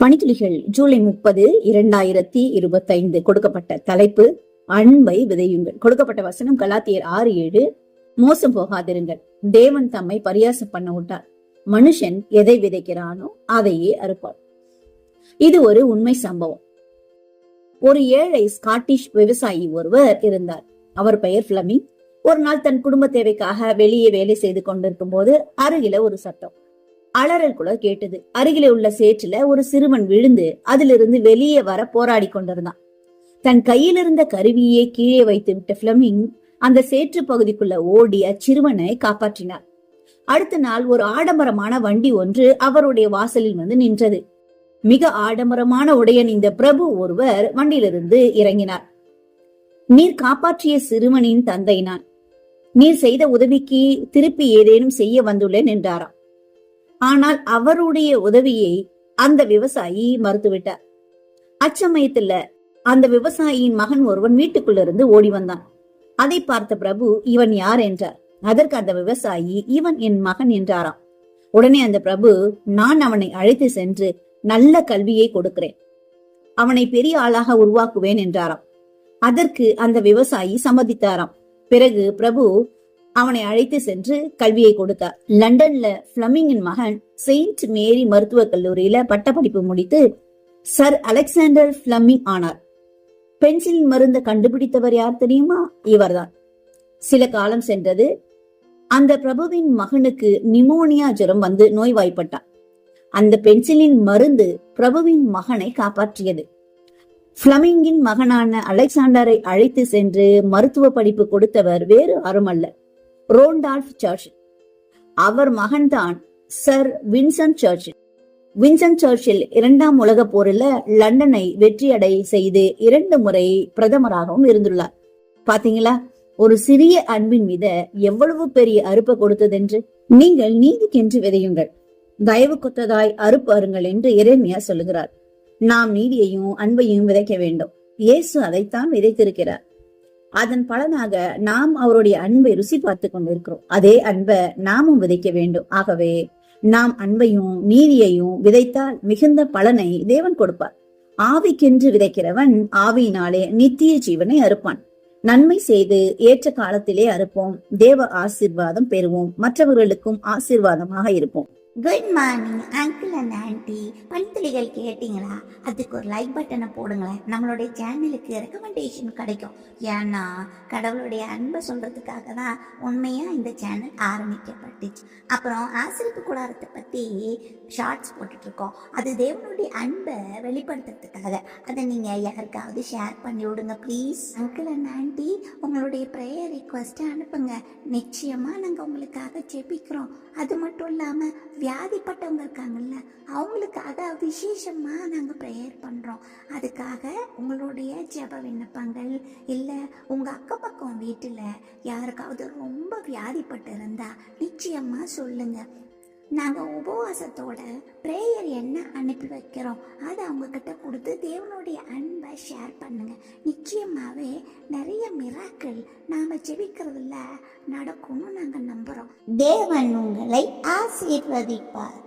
பணித்துளிகள் ஜூலை முப்பது இரண்டாயிரத்தி இருபத்தைந்து கொடுக்கப்பட்ட தலைப்பு அன்பை விதையுங்கள். கொடுக்கப்பட்ட வசனம் கலாத்தியர் ஆறு ஏழு மோசம் போகாதிருங்கள். தேவன் தம்மை பரியாசம் பண்ண விட்டார். மனுஷன் எதை விதைக்கிறானோ அதையே அறுப்பார். இது ஒரு உண்மை சம்பவம். ஒரு ஏழை ஸ்காட்டிஷ் விவசாயி ஒருவர் இருந்தார். அவர் பெயர் பிளமிங் ஒரு நாள் தன் குடும்ப தேவைக்காக வெளியே வேலை செய்து கொண்டிருக்கும் போது அருகில ஒரு சட்டம். அலறல் கூட கேட்டது. அருகிலே உள்ள சேற்றுல ஒரு சிறுவன் விழுந்து அதிலிருந்து வெளியே வர போராடி கொண்டிருந்தான். தன் கையில் இருந்த கருவியை கீழே வைத்து விட்ட பிளமிங் அந்த சேற்று பகுதிக்குள்ள ஓடி அச்சிறுவனை காப்பாற்றினார். அடுத்த நாள் ஒரு ஆடம்பரமான வண்டி ஒன்று அவருடைய வாசலில் வந்து நின்றது. மிக ஆடம்பரமான உடையன் இந்த பிரபு ஒருவர் வண்டியிலிருந்து இறங்கினார். நீர் காப்பாற்றிய சிறுவனின் தந்தை நான். நீர் செய்த உதவிக்கு திருப்பி ஏதேனும் செய்ய வந்துள்ளேன் என்றாராம். ஆனால் அவருடைய உதவியை அந்த விவசாயி மறுத்துவிட்டார். அச்சமயத்துல அந்த விவசாயியின் மகன் ஒருவன் வீட்டுக்குள்ள இருந்து ஓடி வந்தான். அதை பார்த்த பிரபு இவன் யார்? என்றார். அதற்கு அந்த விவசாயி இவன் என் மகன் என்றாராம். உடனே அந்த பிரபு நான் அவனை அழைத்து சென்று நல்ல கல்வியை கொடுக்கிறேன். அவனை பெரிய ஆளாக உருவாக்குவேன் என்றாராம். அதற்கு அந்த விவசாயி சம்மதித்தாராம். பிறகு பிரபு அவனை அழைத்து சென்று கல்வியை கொடுத்தார். லண்டன்ல பிளமிங்கின் மகன் செயின்ட் மேரி மருத்துவக் கல்லூரியில பட்டப்படிப்பு முடித்து சர் அலெக்சாண்டர் பிளமிங் ஆனார். பென்சில் மருந்தை கண்டுபிடித்தவர் யார் தெரியுமா? இவர்தான். சில காலம் சென்றது அந்த பிரபுவின் மகனுக்கு நிமோனியா ஜுரம் வந்து நோய்வாய்ப்பட்டான். அந்த பென்சிலின் மருந்து பிரபுவின் மகனை காப்பாற்றியது. பிளமிங்கின் மகனான அலெக்சாண்டரை அழைத்து சென்று மருத்துவ படிப்பு கொடுத்தவர் வேறு யாருமல்ல ரோண்டால்ஃப் சர்ச்சில். அவர் மகன்தான் சர் வின்சன் சர்ச்சில். வின்சன் சர்ச்சில் இரண்டாம் உலக போரில் லண்டனை வெற்றியடை செய்து இரண்டு முறை பிரதமராகவும் இருந்துள்ளார். பாத்தீங்களா? ஒரு சிறிய அன்பின் மீத எவ்வளவு பெரிய அறுப்பை கொடுத்ததென்று நீங்கள் நீதிக்கென்று விதையுங்கள். தயவு கொத்ததாய் அறுப்பாருங்கள் என்று இறைமையா சொல்லுகிறார். நாம் நீதியையும் அன்பையும் விதைக்க வேண்டும். இயேசு அதைத்தான் விதைத்திருக்கிறார். அதன் பலனாக நாம் அவருடைய அன்பை ருசி பார்த்து கொண்டிருக்கிறோம். அதே அன்பை நாமும் விதைக்க வேண்டும். ஆகவே நாம் அன்பையும் நீதியையும் விதைத்தால் மிகுந்த பலனை தேவன் கொடுப்பார். ஆவிக்கென்று விதைக்கிறவன் ஆவியினாலே நித்திய ஜீவனை அறுப்பான். நன்மை செய்து ஏற்ற காலத்திலே அறுப்போம். தேவ ஆசீர்வாதம் பெறுவோம். மற்றவர்களுக்கும் ஆசீர்வாதமாக இருப்போம். Good morning uncle and aunty பணித்துளிகள் கேட்டிங்களா? அதுக்கு ஒரு லைக் பட்டனை போடுங்களேன். நம்மளுடைய சேனலுக்கு ரெக்கமெண்டேஷன் கிடைக்கும். ஏன்னா கடவுளுடைய அன்பை சொல்கிறதுக்காக தான் உண்மையாக இந்த சேனல் ஆரம்பிக்கப்பட்டுச்சு. அப்புறம் ஆசிரிப்பு கூடாரத்தை பற்றி ஷார்ட்ஸ் போட்டுட்ருக்கோம். அது தேவனுடைய அன்பை வெளிப்படுத்துறதுக்காக. அதை நீங்கள் யாருக்காவது ஷேர் பண்ணி விடுங்க ப்ளீஸ் அங்கிள் அண்ட் ஆன்ட்டி உங்களுடைய ப்ரேயர் ரிக்வஸ்ட்டை அனுப்புங்க. நிச்சயமாக நாங்கள் உங்களுக்காக ஜெபிக்கிறோம். அது மட்டும் இல்லாமல் வியாதிப்பட்டவங்க இருக்காங்கல்ல அவங்களுக்காக விசேஷமாக நாங்கள் ப்ரேயர் பண்ணுறோம் அதுக்காக உங்களுடைய ஜெப விண்ணப்பங்கள் இல்லை உங்கள் அக்கம் பக்கம் வீட்டில் யாருக்காவது ரொம்ப வியாதிப்பட்டு இருந்தால் நிச்சயமாக சொல்லுங்கள் நாங்கள் உபவாசத்தோட ப்ரேயர் என்ன அனுப்பி வைக்கிறோம் அவங்கக்கிட்ட கொடுத்து தேவனுடைய அன்பை ஷேர் பண்ணுங்க. நிச்சயமாகவே நிறைய மிராக்கள் நாம் ஜெபிக்கிறதுல நடக்கும்னு நாங்கள் நம்புகிறோம் தேவன் உங்களை ஆசீர்வதிப்பார்.